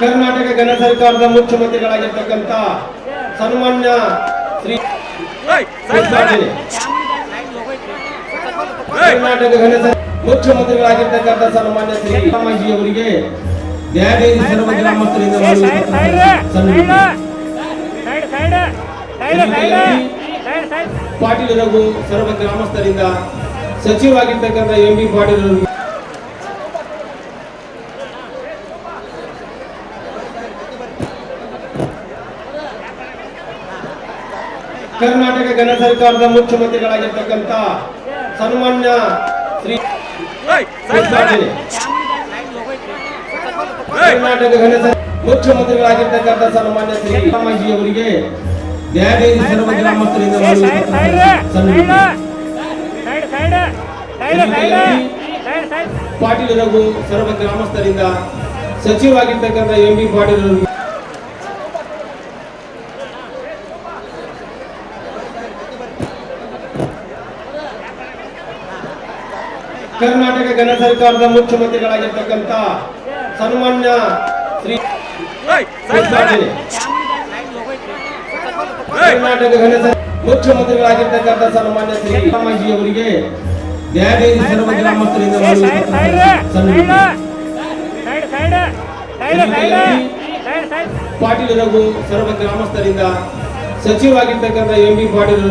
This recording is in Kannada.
ಕರ್ನಾಟಕ ಗಣ ಸರ್ಕಾರದ ಮುಖ್ಯಮಂತ್ರಿಗಳಾಗಿರ್ತಕ್ಕಂಥ ಸನ್ಮಾನ್ಯ ಶ್ರೀ ಕರ್ನಾಟಕ ಗಣ ಮುಖ್ಯಮಂತ್ರಿಗಳಾಗಿರ್ತಕ್ಕಂಥ ಸನ್ಮಾನ್ಯ ಶ್ರೀ ರಾಮಾಜಿ ಅವರಿಗೆ ಸರ್ವ ಗ್ರಾಮಸ್ಥರಿಂದ. ಪಾಟೀಲ್ ರಘು ಸರ್ವ ಗ್ರಾಮಸ್ಥರಿಂದ ಸಚಿವರಾಗಿರ್ತಕ್ಕಂಥ ಎಂ ಬಿ ಪಾಟೀಲ್ ಕರ್ನಾಟಕ ಗಣ ಸರ್ಕಾರದ ಮುಖ್ಯಮಂತ್ರಿಗಳಾಗಿರ್ತಕ್ಕಂಥ ಸನ್ಮಾನ್ಯ ಶ್ರೀ ಕರ್ನಾಟಕ ಗಣ ಮುಖ್ಯಮಂತ್ರಿಗಳಾಗಿರ್ತಕ್ಕಂಥ ಸನ್ಮಾನ್ಯ ಶ್ರೀ ರಾಮಾಜಿ ಅವರಿಗೆ ಸರ್ವ ಗ್ರಾಮಸ್ಥರಿಂದ. ಪಾಟೀಲ್ ರಘು ಸರ್ವ ಗ್ರಾಮಸ್ಥರಿಂದ ಸಚಿವರಾಗಿರ್ತಕ್ಕಂಥ ಎಂ. ಬಿ. ಪಾಟೀಲ್ ಅವರಿಗೆ ಕರ್ನಾಟಕ ಗಣ ಸರ್ಕಾರದ ಮುಖ್ಯಮಂತ್ರಿಗಳಾಗಿರ್ತಕ್ಕಂಥ ಸನ್ಮಾನ್ಯ ಶ್ರೀ ಕರ್ನಾಟಕ ಗಣ ಮುಖ್ಯಮಂತ್ರಿಗಳಾಗಿರ್ತಕ್ಕಂಥ ಸನ್ಮಾನ್ಯ ಶ್ರೀ ರಾಮಾಜಿ ಅವರಿಗೆ ನ್ಯಾಯಾಧೀಶ ಸರ್ವ ಗ್ರಾಮಸ್ಥರಿಂದ. ಪಾಟೀಲ್ ರಘು ಸರ್ವ ಗ್ರಾಮಸ್ಥರಿಂದ ಸಚಿವರಾಗಿರ್ತಕ್ಕಂಥ ಎಂ ಬಿ ಪಾಟೀಲ್